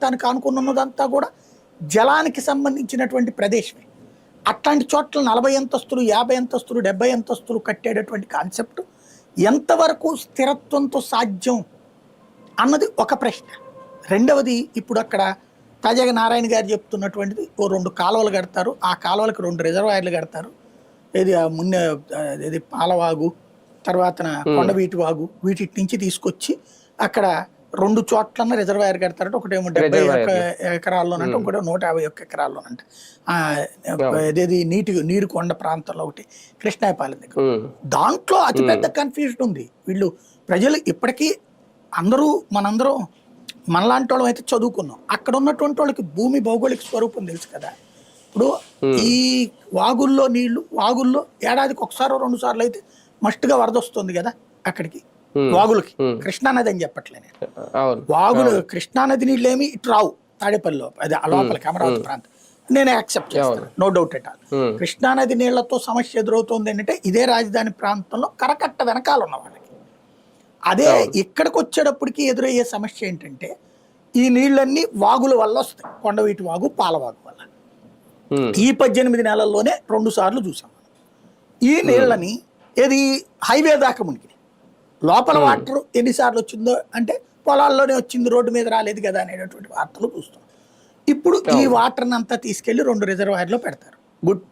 ప్రాంతానికి ఆనుకుని ఉన్నదంతా కూడా జలానికి సంబంధించినటువంటి ప్రదేశమే. అట్లాంటి చోట్ల నలభై అంతస్తులు యాభై అంతస్తులు డెబ్బై అంతస్తులు కట్టేటటువంటి కాన్సెప్ట్ ఎంతవరకు స్థిరత్వంతో సాధ్యం అన్నది ఒక ప్రశ్న. రెండవది ఇప్పుడు అక్కడ తాజాగా నారాయణ గారు చెప్తున్నటువంటిది ఓ రెండు కాలువలు కడతారు. ఆ కాలువలకు రెండు రిజర్వాయర్లు కడతారు. ఇది ఆ మున్న ఇది పాలవాగు తర్వాత కొండవీటి వాగు వీటి నుంచి తీసుకొచ్చి అక్కడ రెండు చోట్లన్న రిజర్వాయర్ కడతారట. ఒకటేమో డెబ్బై ఒక్క ఎకరాల్లోనంట ఇంకోటి నూట యాభై ఒక్క ఎకరాల్లోనంట ఆ, ఇదేది నీటి నీరు కొండ ప్రాంతంలో ఒకటి. కృష్ణాయపాలెం దగ్గర. దాంట్లో అతిపెద్ద కన్ఫ్యూజన్ ఉంది. వీళ్ళు ప్రజలు ఇప్పటికీ అందరూ మనందరం మనలాంటి వాళ్ళం అయితే చదువుకున్నాం. అక్కడ ఉన్నటువంటి వాళ్ళకి భూమి భౌగోళిక స్వరూపం తెలుసు కదా. ఇప్పుడు ఈ వాగుల్లో నీళ్ళు వాగుల్లో ఏడాదికి ఒకసారి రెండు సార్లు అయితే మస్ట్గా వరద వస్తుంది కదా అక్కడికి. వాగులకి. కృష్ణానది అని చెప్పట్లే నేను. అవును. వాగులు కృష్ణానది నీళ్ళు ఏమి ఇటు రావు తాడేపల్లిలో అది లోపలికి అమరావతి ప్రాంతం. నేను యాక్సెప్ట్ చేస్తాను. నో డౌట్ ఎట్ ఆల్ కృష్ణానది నీళ్ళతో సమస్య ఎదురవుతుంది ఏంటంటే ఇదే రాజధాని ప్రాంతంలో కరకట్ట వెనకాల ఉన్న వాళ్ళకి. అదే ఇక్కడికి వచ్చేటప్పటికి ఎదురయ్యే సమస్య ఏంటంటే ఈ నీళ్ళన్నీ వాగుల వల్ల వస్తాయి. కొండవీటి వాగు పాలవాగు వల్ల. ఈ పద్దెనిమిది నెలల్లోనే రెండు సార్లు చూసాం. ఈ నీళ్ళని ఏది హైవే దాకా మునిగి లోపల వాటర్ ఎన్నిసార్లు వచ్చిందో అంటే పొలాల్లోనే వచ్చింది రోడ్డు మీద రాలేదు కదా అనేటటువంటి వార్తలు చూస్తాం. ఇప్పుడు ఈ వాటర్ని అంతా తీసుకెళ్ళి రెండు రిజర్వాయర్లో పెడతారు. గుడ్.